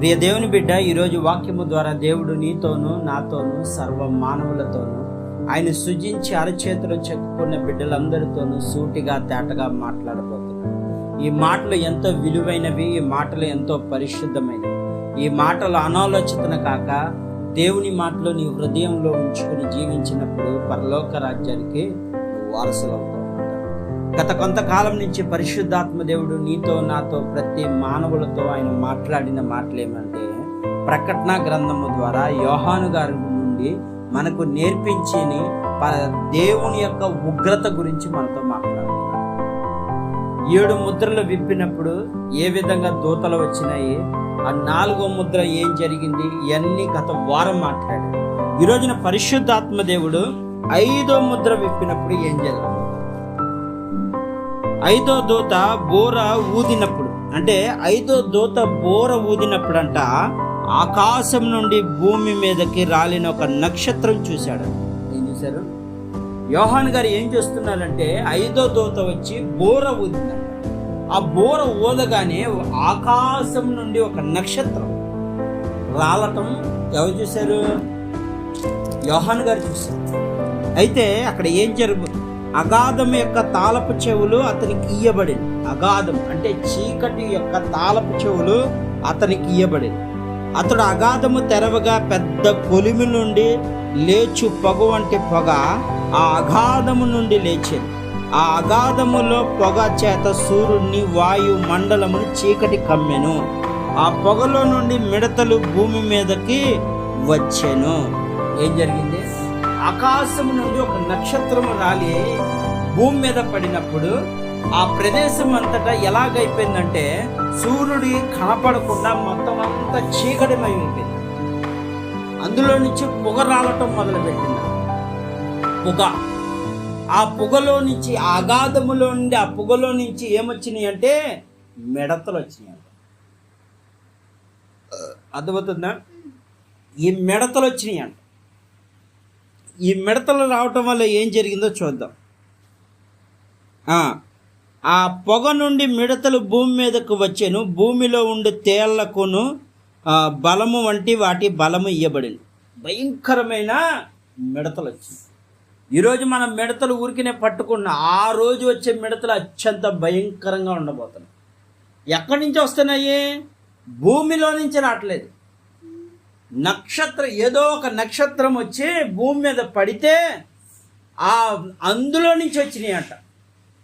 ప్రియ దేవుని బిడ్డ ఈరోజు వాక్యము ద్వారా దేవుడు నీతోనూ నాతోనూ సర్వ మానవులతోనూ ఆయన సృజించి అరచేతిలో చెక్కుకున్న బిడ్డలందరితోనూ సూటిగా తేటగా మాట్లాడబోతున్నాడు. ఈ మాటలు ఎంతో విలువైనవి ఈ మాటలు ఎంతో పరిశుద్ధమైనవి. ఈ మాటలు అనాలోచితన కాక దేవుని మాటలు నీ హృదయంలో ఉంచుకుని జీవించినప్పుడు పరలోక రాజ్యానికి వారసులవు గత కొంతకాలం నుంచి పరిశుద్ధాత్మ దేవుడు నీతో నాతో ప్రతి మానవులతో ఆయన మాట్లాడిన మాటలు ఏమంటే ప్రకటన గ్రంథము ద్వారా యోహాను గారి నుండి మనకు నేర్పించిని ప- దేవుని యొక్క ఉగ్రత గురించి మనతో మాట్లాడుతున్నాడు ఏడు ముద్రలు విప్పినప్పుడు ఏ విధంగా దూతలు వచ్చినాయి ఆ నాలుగో ముద్ర ఏం జరిగింది ఇవన్నీ గత వారం మాట్లాడాడు ఈ రోజున పరిశుద్ధాత్మ దేవుడు ఐదో ముద్ర విప్పినప్పుడు ఏం జరిగింది? ఐదో దూత బోర ఊదినప్పుడు అంటే ఐదో దూత బోర ఊదినప్పుడంట ఆకాశం నుండి భూమి మీదకి రాలిన ఒక నక్షత్రం చూశాడు. ఏం చూశారు? యోహాన్ గారు ఏం చేస్తున్నారంటే ఐదో దూత వచ్చి బోర ఊదిన ఆ బోర ఊదగానే ఆకాశం నుండి ఒక నక్షత్రం రాలటం ఎవరు చూశారు? యోహాన్ గారు చూశారు. అయితే అక్కడ ఏం జరుగు అగాధం యొక్క తాళపు చెవులు అతనికి ఇయ్యబడింది అగాధం అంటే చీకటి యొక్క తాళపు చెవులు అతనికి ఇయ్యబడింది అతడు అగాధము తెరవగా పెద్ద కొలిమి నుండి లేచు పొగ వంటి పొగ ఆ అగాధము నుండి లేచింది ఆ అగాధములో పొగ చేత సూర్యుడిని వాయు మండలమును చీకటి కమ్మెను. ఆ పొగలో నుండి మిడతలు భూమి మీదకి వచ్చెను. ఏం జరిగింది? ఆకాశం నుండి ఒక నక్షత్రం రాలి భూమి మీద పడినప్పుడు ఆ ప్రదేశం అంతటా ఎలాగైపోయిందంటే సూర్యుడి కనపడకుండా మొత్తం అంతా చీకటిమై అయిపోయింది అందులో నుంచి పొగ రావటం మొదలుపెట్టింది. పొగ. ఆ పొగలో నుంచి అగాధములో నుండి ఆ పొగలో నుంచి ఏమొచ్చినాయి అంటే మిడతలు వచ్చినాయి అర్థమవుతుందా? ఈ మిడతలు వచ్చినాయి అంట. ఈ మిడతలు రావటం వల్ల ఏం జరిగిందో చూద్దాం. ఆ, పొగ నుండి మిడతలు భూమి మీదకు వచ్చాను. భూమిలో ఉండే తేళ్ళకును బలము వంటి వాటి బలము ఇవ్వబడింది భయంకరమైన మిడతలు వచ్చింది ఈరోజు మనం మిడతలు ఊరికినే పట్టుకున్న ఆ రోజు వచ్చే మిడతలు అత్యంత భయంకరంగా ఉండబోతున్నాయి. ఎక్కడి నుంచి వస్తున్నాయి? భూమిలో నుంచి రావట్లేదు. నక్షత్రం ఏదో ఒక నక్షత్రం వచ్చి భూమి మీద పడితే ఆ అందులో నుంచి వచ్చినాయి అంట.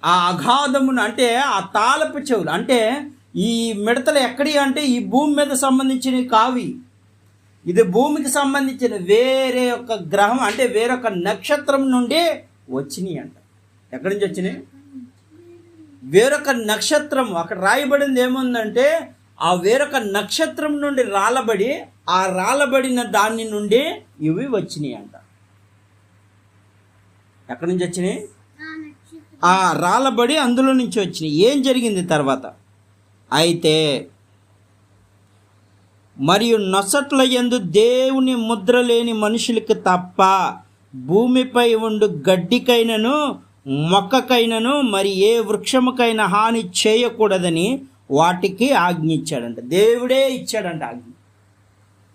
ఆ అగాధమును అంటే ఆ తాళపు చెవులు అంటే ఈ మిడతలు ఎక్కడి అంటే ఈ భూమి మీద సంబంధించినవి కావి. ఇది భూమికి సంబంధించిన వేరే ఒక గ్రహం అంటే వేరొక నక్షత్రం నుండి వచ్చినాయి అంట. ఎక్కడి నుంచి వచ్చినాయి? వేరొక నక్షత్రం అక్కడ రాయబడింది ఏముందంటే ఆ వేరొక నక్షత్రం నుండి రాలబడి ఆ రాలబడిన దాని నుండి ఇవి వచ్చినాయి అంట. ఎక్కడి నుంచి వచ్చినాయి? ఆ రాలబడి అందులో నుంచి వచ్చినాయి. ఏం జరిగింది తర్వాత? అయితే మరియు నొసట్ల ఎందు దేవుని ముద్ర లేని మనుషులకి తప్ప భూమిపై ఉండు గడ్డికైనను మొక్కకైనను మరి ఏ వృక్షముకైనా హాని చేయకూడదని వాటికి ఆజ్ఞ ఇచ్చాడంట. దేవుడే ఇచ్చాడంట ఆజ్ఞ.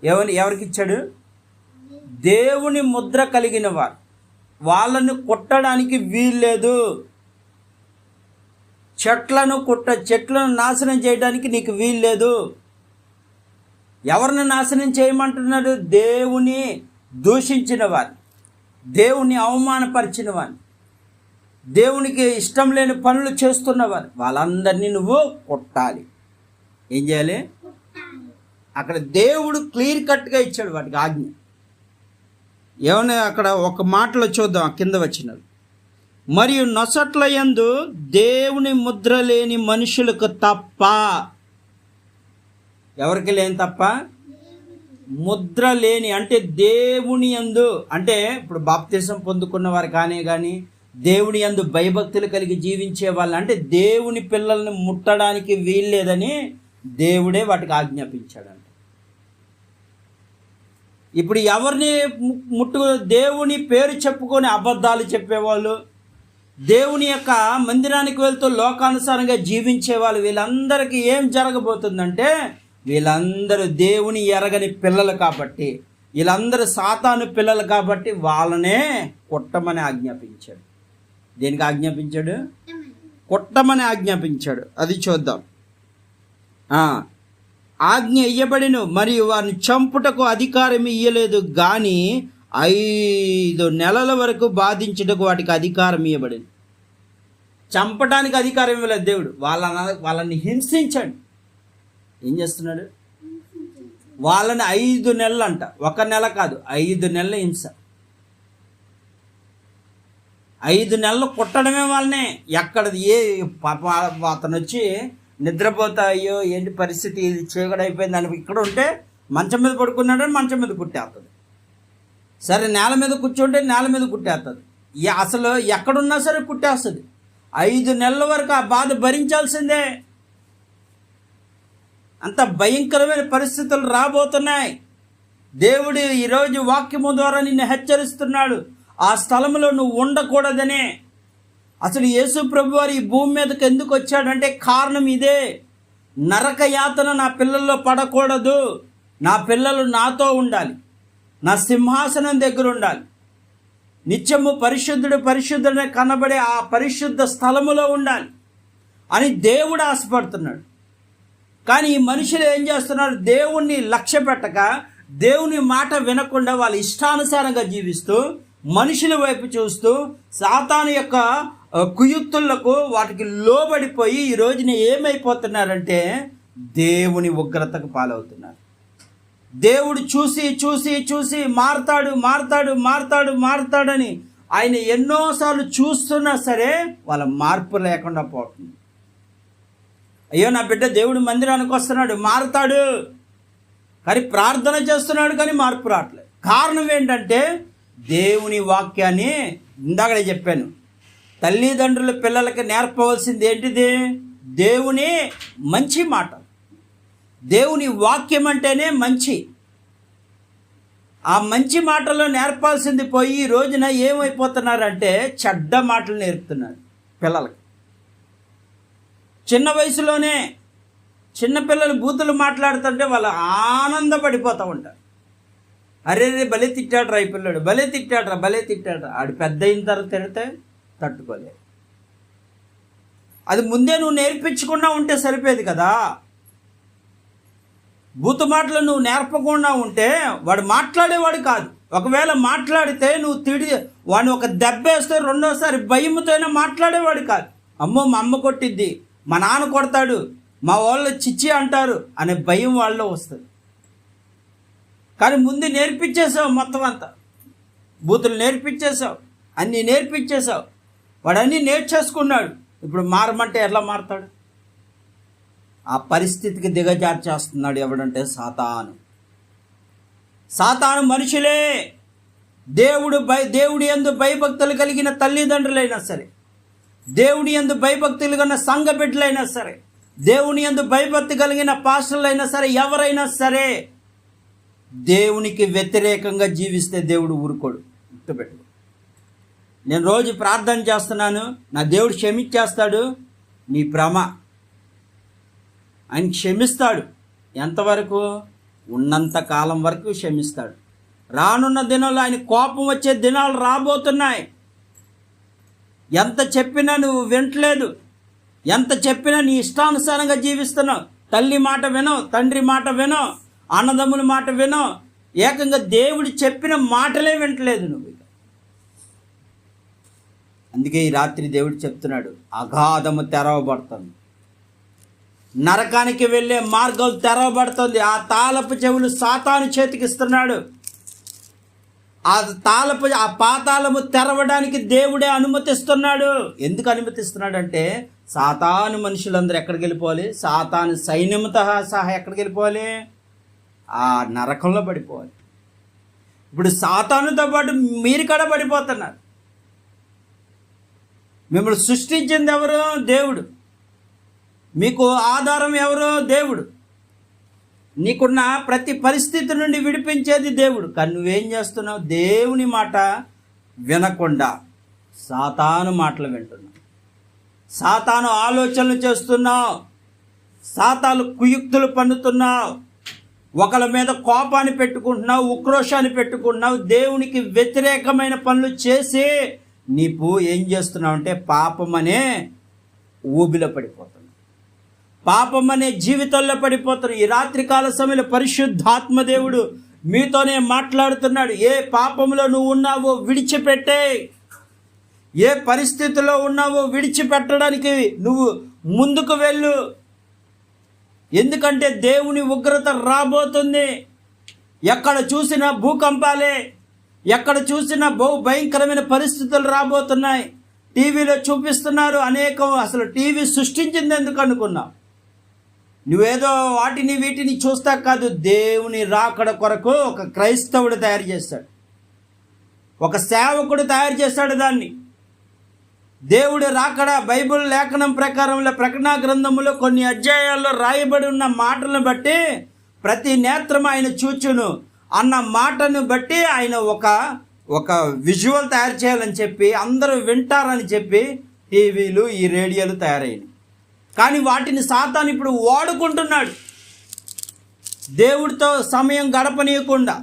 ఎవరి ఎవరికి ఇచ్చాడు? దేవుని ముద్ర కలిగిన వారు. వాళ్ళని కొట్టడానికి వీల్లేదు. చెట్లను కుట్ట చెట్లను నాశనం చేయడానికి నీకు వీల్లేదు. ఎవరిని నాశనం చేయమంటున్నాడు? దేవుని దూషించిన వారు దేవుని అవమానపరిచిన వారు దేవునికి ఇష్టం లేని పనులు చేస్తున్నవారు. వాళ్ళందరినీ నువ్వు కొట్టాలి. ఏం చేయాలి? అక్కడ దేవుడు క్లియర్ కట్గా ఇచ్చాడు వాటికి ఆజ్ఞ. ఏమన్నా అక్కడ ఒక మాటలో చూద్దాం ఆ కింద వచ్చినది. మరియు నొసట్ల యందు దేవుని ముద్ర లేని మనుషులకు తప్ప ఎవరికి లేని తప్ప? ముద్ర లేని అంటే దేవుని యందు. అంటే ఇప్పుడు బాప్తిసం పొందుకున్న వారు కానీ కానీ దేవుని యందు భయభక్తులు కలిగి జీవించే వాళ్ళు అంటే దేవుని పిల్లల్ని ముట్టడానికి వీల్లేదని దేవుడే వాటికి ఆజ్ఞాపించాడంట. ఇప్పుడు ఎవరిని ము- ముట్టు దేవుని పేరు చెప్పుకొని అబద్ధాలు చెప్పేవాళ్ళు దేవుని యొక్క మందిరానికి వెళ్తూ లోకానుసారంగా జీవించే వాళ్ళు వీళ్ళందరికీ ఏం జరగబోతుందంటే వీళ్ళందరూ దేవుని ఎరగని పిల్లలు కాబట్టి వీళ్ళందరూ సాతాను పిల్లలు కాబట్టి వాళ్ళనే కొట్టమని ఆజ్ఞాపించాడు. దేనికి ఆజ్ఞాపించాడు? కొట్టమని. ఆజ్ఞాపించాడు. అది చూద్దాం. ఆజ్ఞ ఇయ్యబడిను మరియు వారిని చంపుటకు అధికారం ఇయ్యలేదు కానీ ఐదు నెలల వరకు బాధించుటకు వాటికి అధికారం ఇవ్వబడింది చంపడానికి అధికారం ఇవ్వలేదు దేవుడు. వాళ్ళ వాళ్ళని హింసించండి. ఏం చేస్తున్నాడు? వాళ్ళని ఐదు నెలలు అంట ఒక నెల కాదు ఐదు నెలల హింస. ఐదు నెలలు కుట్టడమే వాళ్ళనే. ఎక్కడ ఏ అతను వచ్చి నిద్రపోతా అయ్యో ఏంటి పరిస్థితి? ఇది చీకడైపోయింది అని ఇక్కడ ఉంటే మంచం మీద పడుకున్నాడు మంచం మీద కుట్టేస్తుంది సరే నేల మీద కూర్చుంటే నేల మీద కుట్టేస్తుంది అసలు ఎక్కడున్నా సరే కుట్టేస్తుంది. ఐదు నెలల వరకు ఆ బాధ భరించాల్సిందే. అంత భయంకరమైన పరిస్థితులు రాబోతున్నాయి. దేవుడు ఈరోజు వాక్యము ద్వారా నిన్ను హెచ్చరిస్తున్నాడు. ఆ స్థలంలో నువ్వు ఉండకూడదనే. అసలు యేసు ప్రభు వారు ఈ భూమి మీదకి ఎందుకు వచ్చాడంటే కారణం ఇదే. నరక యాతన నా పిల్లల్లో పడకూడదు. నా పిల్లలు నాతో ఉండాలి. నా సింహాసనం దగ్గర ఉండాలి. నిత్యము పరిశుద్ధుడు పరిశుద్ధుడిని కనబడే ఆ పరిశుద్ధ స్థలములో ఉండాలి అని దేవుడు ఆశపడుతున్నాడు. కానీ ఈ మనుషులు ఏం చేస్తున్నారు? దేవుణ్ణి లక్ష్య పెట్టక దేవుని మాట వినకుండా వాళ్ళ ఇష్టానుసారంగా జీవిస్తూ మనుషుల వైపు చూస్తూ సాతాను యొక్క ఆ, కుయుక్తులకు వాటికి లోబడిపోయి ఈ రోజున ఏమైపోతున్నారంటే దేవుని ఉగ్రతకు పాలవుతున్నారు. దేవుడు చూసి చూసి చూసి మారతాడు మారతాడు మారతాడు మారతాడని ఆయన ఎన్నోసార్లు చూస్తున్నా సరే వాళ్ళ మార్పు లేకుండా పోతుంది. అయ్యో నా బిడ్డ దేవుడు మందిరానికి వస్తున్నాడు మారుతాడు. కానీ ప్రార్థన చేస్తున్నాడు కానీ మార్పు రావట్లేదు. కారణం ఏంటంటే దేవుని వాక్యాన్ని ఇందాకనే చెప్పాను. తల్లిదండ్రుల పిల్లలకి నేర్పవలసింది ఏంటిది? దేవుని మంచి మాట. దేవుని వాక్యం అంటేనే మంచి. ఆ మంచి మాటలు నేర్పాల్సింది పోయి ఈ రోజున ఏమైపోతున్నారంటే చెడ్డ మాటలు నేర్పుతున్నారు పిల్లలకి. చిన్న వయసులోనే చిన్నపిల్లలు బూతులు మాట్లాడుతుంటే వాళ్ళు ఆనందపడిపోతూ ఉంటారు. అరే రే భలే తిట్టాడు రా ఈ పిల్లడు. భలే తిట్టాడు రా భలే తిట్టాడు రా ఆడు పెద్ద అయిన తర్వాత తిడితే తట్టుకోలేదు. అది ముందే నువ్వు నేర్పించకుండా ఉంటే సరిపోయేది కదా? బూతు మాటలు నువ్వు నేర్పకుండా ఉంటే వాడు మాట్లాడేవాడు కాదు. ఒకవేళ మాట్లాడితే నువ్వు తిడి వాడిని ఒక దెబ్బ వేస్తే రెండోసారి భయముతోనే మాట్లాడేవాడు కాదు. అమ్మో మా అమ్మ కొట్టిద్ది మా నాన్న కొడతాడు మా వాళ్ళు చిచ్చి అంటారు అనే భయం వాళ్ళలో వస్తుంది. కానీ ముందు నేర్పించేసావు మొత్తం అంతా. బూతులు నేర్పించేసావు అన్నీ నేర్పించేసావు వాడు అన్నీ నేర్చేసుకున్నాడు. ఇప్పుడు మారమంటే ఎలా మారతాడు? ఆ పరిస్థితికి దిగజార్చేస్తున్నాడు ఎవడంటే సాతాను. సాతాను మనుషులే. దేవుడు భయ దేవుడి ఎందు భయభక్తులు కలిగిన తల్లిదండ్రులైనా సరే దేవుడి ఎందు భయభక్తులు కలిగిన సంఘ బిడ్డలైనా సరే దేవుని ఎందు భయభక్తి కలిగిన పాస్టర్లైనా సరే ఎవరైనా సరే దేవునికి వ్యతిరేకంగా జీవిస్తే దేవుడు ఊరుకోడు. గుర్తుపెట్టు నేను రోజు ప్రార్థన చేస్తున్నాను నా దేవుడు క్షమించేస్తాడు నీ భ్రమ. ఆయన క్షమిస్తాడు. ఎంతవరకు? ఉన్నంత కాలం వరకు క్షమిస్తాడు. రానున్న దినాల్లో ఆయన కోపం వచ్చే దినాలు రాబోతున్నాయి. ఎంత చెప్పినా నువ్వు వింటలేదు ఎంత చెప్పినా నీ ఇష్టానుసారంగా జీవిస్తున్నావు. తల్లి మాట వినో తండ్రి మాట వినో అన్నదమ్ముల మాట వినో. ఏకంగా దేవుడు చెప్పిన మాటలే వింటలేదు నువ్వు ఇక. అందుకే ఈ రాత్రి దేవుడు చెప్తున్నాడు అగాధము తెరవబడుతుంది. నరకానికి వెళ్ళే మార్గం తెరవబడుతుంది. ఆ తాలపు చెవులు సాతాను చేతికి ఇస్తున్నాడు. ఆ తాలపు ఆ పాతాళము తెరవడానికి దేవుడే అనుమతిస్తున్నాడు. ఎందుకు అనుమతిస్తున్నాడు అంటే సాతాను మనుషులందరూ ఎక్కడికి వెళ్ళిపోవాలి? సాతాను సైన్యంతో సహా ఎక్కడికి వెళ్ళిపోవాలి? ఆ నరకంలో పడిపోవాలి. ఇప్పుడు సాతానుతో పాటు మీరు కూడా పడిపోతున్నారు. మిమ్మల్ని సృష్టించింది ఎవరు దేవుడు. మీకు ఆధారం ఎవరు దేవుడు. నీకున్న ప్రతి పరిస్థితి నుండి విడిపించేది దేవుడు. కానీ నువ్వేం చేస్తున్నావు? దేవుని మాట వినకుండా సాతాను మాటలు వింటున్నావు. సాతాను ఆలోచనలు చేస్తున్నావు. సాతాలు కుయుక్తులు పన్నుతున్నావు ఒకళ్ళ మీద కోపాన్ని పెట్టుకుంటున్నావు ఉక్రోషాన్ని పెట్టుకుంటున్నావు దేవునికి వ్యతిరేకమైన పనులు చేసి నీపు ఏం చేస్తున్నావు అంటే పాపం అనే ఊబిలో పడిపోతుంది పాపం అనే జీవితంలో పడిపోతున్నావు. ఈ రాత్రికాల సమయంలో పరిశుద్ధాత్మ దేవుడు మీతోనే మాట్లాడుతున్నాడు. ఏ పాపంలో నువ్వు ఉన్నావో విడిచిపెట్టే. ఏ పరిస్థితిలో ఉన్నావో విడిచిపెట్టడానికి నువ్వు ముందుకు వెళ్ళు. ఎందుకంటే దేవుని ఉగ్రత రాబోతుంది. ఎక్కడ చూసినా భూకంపాలే ఎక్కడ చూసినా బహు భయంకరమైన పరిస్థితులు రాబోతున్నాయి. టీవీలో చూపిస్తున్నారు అనేకం అసలు టీవీ సృష్టించింది ఎందుకు అనుకున్నావు నువ్వేదో వాటిని వీటిని చూస్తా కాదు దేవుని రాకడ కొరకు ఒక క్రైస్తవుడు తయారు చేస్తాడు ఒక సేవకుడు తయారు చేస్తాడు దాన్ని. దేవుడు రాకడ బైబిల్ లేఖనం ప్రకారంలో ప్రకటనా గ్రంథములో కొన్ని అధ్యాయాల్లో రాయబడి ఉన్న మాటలను బట్టి ప్రతి నేత్రం ఆయన చూచును అన్న మాటను బట్టి ఆయన ఒక ఒక విజువల్ తయారు చేయాలని చెప్పి అందరూ వింటారని చెప్పి టీవీలు ఈ రేడియోలు తయారైనవి. కానీ వాటిని సాతాను ఇప్పుడు వాడుకుంటున్నాడు. దేవుడితో సమయం గడపనీయకుండా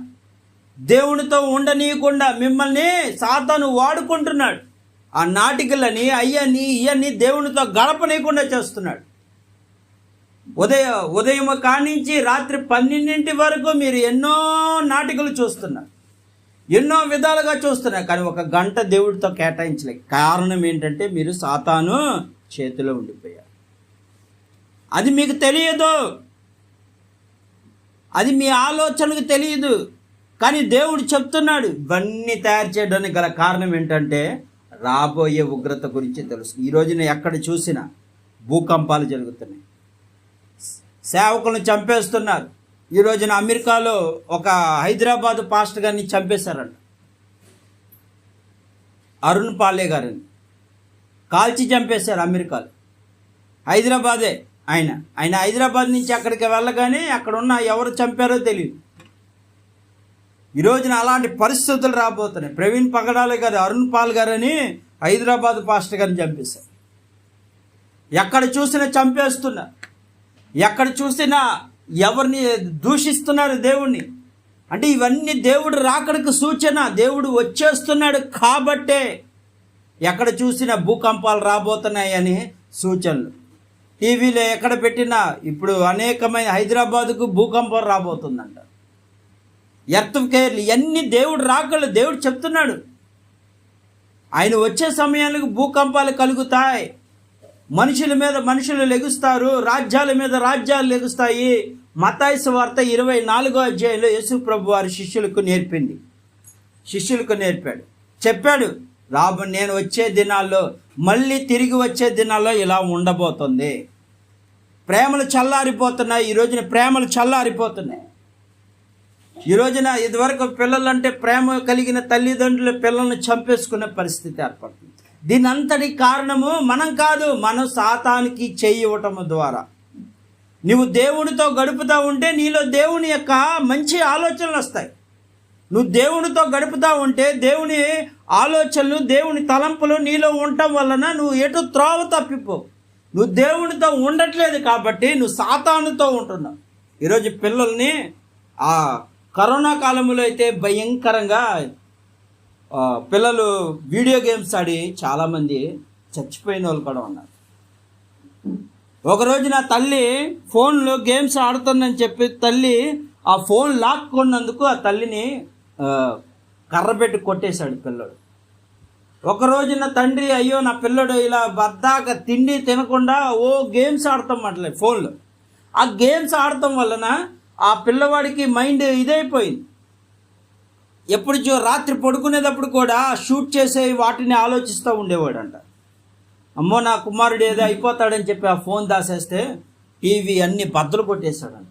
దేవునితో ఉండనీయకుండా మిమ్మల్ని సాతాను వాడుకుంటున్నాడు. ఆ నాటికలని అయ్యని ఇవన్నీ దేవునితో గడపనీయకుండా చేస్తున్నాడు. ఉదయం ఉదయం కానించి రాత్రి పన్నెండింటి వరకు మీరు ఎన్నో నాటికలు చూస్తున్నారు. ఎన్నో విధాలుగా చూస్తున్నారు. కానీ ఒక గంట దేవుడితో కేటాయించలేదు కారణం ఏంటంటే మీరు సాతాను చేతిలో ఉండిపోయారు. అది మీకు తెలియదు. అది మీ ఆలోచనకు తెలియదు. కానీ దేవుడు చెప్తున్నాడు. ఇవన్నీ తయారు చేయడానికి గల కారణం ఏంటంటే రాబోయే ఉగ్రత గురించి తెలుసు. ఈ రోజున ఎక్కడ చూసినా భూకంపాలు జరుగుతున్నాయి. సేవకులను చంపేస్తున్నారు. ఈ రోజున అమెరికాలో ఒక హైదరాబాద్ పాస్టర్ గారిని చంపేశారంట. అరుణ్ పాలే గారిని. కాల్చి చంపేశారు అమెరికాలో. హైదరాబాదే ఆయన. ఆయన హైదరాబాద్ నుంచి అక్కడికి వెళ్ళగానే అక్కడ ఉన్న ఎవరు చంపారో తెలియదు ఈ రోజున అలాంటి పరిస్థితులు రాబోతున్నాయి. ప్రవీణ్ పగడాలే గారు అరుణ్ పాల్ గారని హైదరాబాద్ పాస్టర్ గారిని చంపేశారు. ఎక్కడ చూసినా చంపేస్తున్నారు ఎక్కడ చూసినా ఎవరిని దూషిస్తున్నారు దేవుణ్ణి. అంటే ఇవన్నీ దేవుడు రాకడికి సూచన. దేవుడు వచ్చేస్తున్నాడు కాబట్టే ఎక్కడ చూసినా భూకంపాలు రాబోతున్నాయని సూచనలు. టీవీలో ఎక్కడ పెట్టినా ఇప్పుడు అనేకమైన హైదరాబాదుకు భూకంపం రాబోతుందంట. ఎర్త్ కేర్లు ఇవన్నీ దేవుడు రాకళ్ళు దేవుడు చెప్తున్నాడు. ఆయన వచ్చే సమయానికి భూకంపాలు కలుగుతాయి. మనుషుల మీద మనుషులు లెగుస్తారు రాజ్యాల మీద రాజ్యాలు లెగుస్తాయి. మతాయిసు వార్త ఇరవై నాలుగో అధ్యాయంలో యేసు ప్రభు వారి శిష్యులకు నేర్పింది. శిష్యులకు నేర్పాడు. చెప్పాడు రాబ నేను వచ్చే దినాల్లో మళ్ళీ తిరిగి వచ్చే దినాల్లో ఇలా ఉండబోతుంది. ప్రేమలు చల్లారిపోతున్నాయి ఈ రోజున ప్రేమలు చల్లారిపోతున్నాయి. ఈ రోజున ఇదివరకు పిల్లలంటే ప్రేమ కలిగిన తల్లిదండ్రులు పిల్లల్ని చంపేసుకునే పరిస్థితి ఏర్పడుతుంది. దీని అంతటి కారణము మనం కాదు మనం సాతానికి చేయవటం ద్వారా. నువ్వు దేవునితో గడుపుతూ ఉంటే నీలో దేవుని యొక్క మంచి ఆలోచనలు వస్తాయి. నువ్వు దేవునితో గడుపుతూ ఉంటే దేవుని ఆలోచనలు దేవుని తలంపులు నీలో ఉండటం వలన నువ్వు ఎటు త్రోవ తప్పిపో. నువ్వు దేవునితో ఉండట్లేదు కాబట్టి నువ్వు సాతానుతో ఉంటున్నావు. ఈరోజు పిల్లల్ని ఆ కరోనా కాలంలో అయితే భయంకరంగా పిల్లలు వీడియో గేమ్స్ ఆడి చాలామంది చచ్చిపోయిన వాళ్ళు కూడా ఉన్నారు. ఒకరోజు నా తల్లి ఫోన్లో గేమ్స్ ఆడుతుందని చెప్పి తల్లి ఆ ఫోన్ లాక్కున్నందుకు ఆ తల్లిని కర్ర పెట్టి కొట్టేశాడు పిల్లడు. ఒక రోజున తండ్రి అయ్యో నా పిల్లడు ఇలా బద్దాక తిండి తినకుండా ఓ గేమ్స్ ఆడతాం అట్లే ఫోన్లో. ఆ గేమ్స్ ఆడటం వలన ఆ పిల్లవాడికి మైండ్ ఇదైపోయింది. ఎప్పుడు చూ రాత్రి పడుకునేటప్పుడు కూడా షూట్ చేసే వాటిని ఆలోచిస్తూ ఉండేవాడంట. అమ్మో నా కుమారుడు ఏదో అయిపోతాడని చెప్పి ఆ ఫోన్ దాసేస్తే టీవీ అన్ని బద్దలు కొట్టేశాడంట.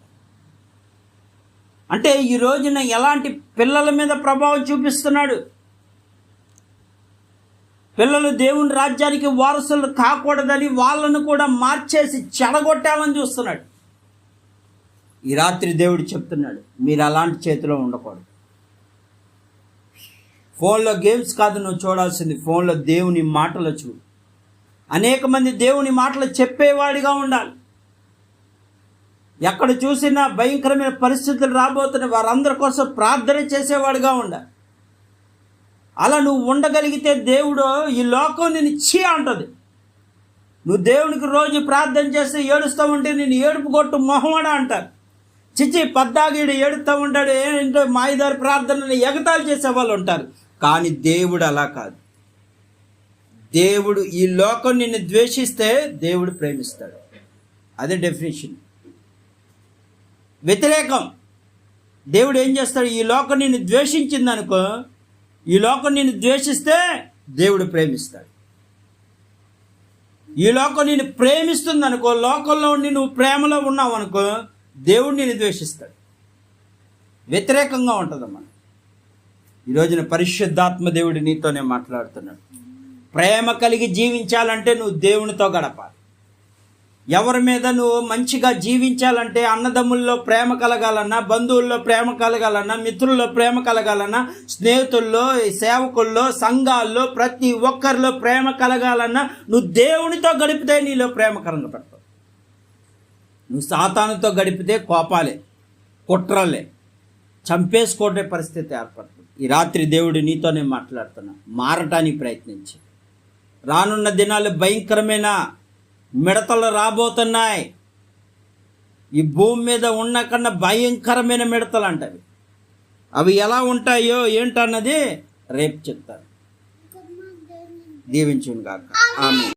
అంటే ఈ రోజున ఎలాంటి పిల్లల మీద ప్రభావం చూపిస్తున్నాడు? పిల్లలు దేవుని రాజ్యానికి వారసులు కాకూడదని వాళ్ళను కూడా మార్చేసి చెడగొట్టాలని చూస్తున్నాడు. ఈ రాత్రి దేవుడు చెప్తున్నాడు మీరు అలాంటి చేతిలో ఉండకూడదు. ఫోన్లో గేమ్స్ కాదు నువ్వు చూడాల్సింది ఫోన్లో దేవుని మాటలు చూడు. అనేక మంది దేవుని మాటలు చెప్పేవాడిగా ఉండాలి. ఎక్కడ చూసినా భయంకరమైన పరిస్థితులు రాబోతున్న వారందరి కోసం ప్రార్థన చేసేవాడిగా ఉండాలి. అలా నువ్వు ఉండగలిగితే దేవుడు ఈ లోకం నేను చీ అంటది. నువ్వు దేవునికి రోజు ప్రార్థన చేస్తే ఏడుస్తూ ఉంటే నేను ఏడుపు కొట్టు మొహమడా అంటారు. చిచ్చి పద్దాగీడు ఏడుస్తూ ఉంటాడు ఏంటో మాయిదారి ప్రార్థనని ఎగతాలు చేసే వాళ్ళు ఉంటారు. కానీ దేవుడు అలా కాదు. దేవుడు ఈ లోకం నిన్ను ద్వేషిస్తే దేవుడు ప్రేమిస్తాడు. అదే డెఫినేషన్ వ్యతిరేకం. దేవుడు ఏం చేస్తాడు? ఈ లోకం నిన్ను ద్వేషించింది అనుకో ఈ లోకం నిన్ను ద్వేషిస్తే దేవుడు ప్రేమిస్తాడు. ఈ లోకం నిన్ను ప్రేమిస్తుంది అనుకో లోకంలో ఉండి నువ్వు ప్రేమలో ఉన్నావు అనుకో దేవుణ్ణి ద్వేషిస్తాడు వ్యతిరేకంగా ఉంటుందమ్మా ఈ రోజున పరిశుద్ధాత్మ దేవుడు నీతోనే మాట్లాడుతున్నాడు. ప్రేమ కలిగి జీవించాలంటే నువ్వు దేవునితో గడపాలి. ఎవరి మీద నువ్వు మంచిగా జీవించాలంటే అన్నదమ్ముల్లో ప్రేమ కలగాలన్నా బంధువుల్లో ప్రేమ కలగాలన్నా మిత్రుల్లో ప్రేమ కలగాలన్నా స్నేహితుల్లో సేవకుల్లో సంఘాల్లో ప్రతి ఒక్కరిలో ప్రేమ కలగాలన్నా నువ్వు దేవునితో గడిపితే నీలో ప్రేమ కలగపెడతావు నువ్వు సాతానుతో గడిపితే కోపాలే కుట్రలే. చంపేసుకోటే పరిస్థితి ఏర్పడుతుంది. ఈ రాత్రి దేవుడు నీతోనే మాట్లాడుతున్నా. మారటానికి ప్రయత్నించి. రానున్న దినాలు భయంకరమైన మిడతలు రాబోతున్నాయి. ఈ భూమి మీద ఉన్న కన్నా భయంకరమైన మిడతలు అంటవి. అవి ఎలా ఉంటాయో ఏంటన్నది రేపు చెప్తాను. దీవించును ఆమె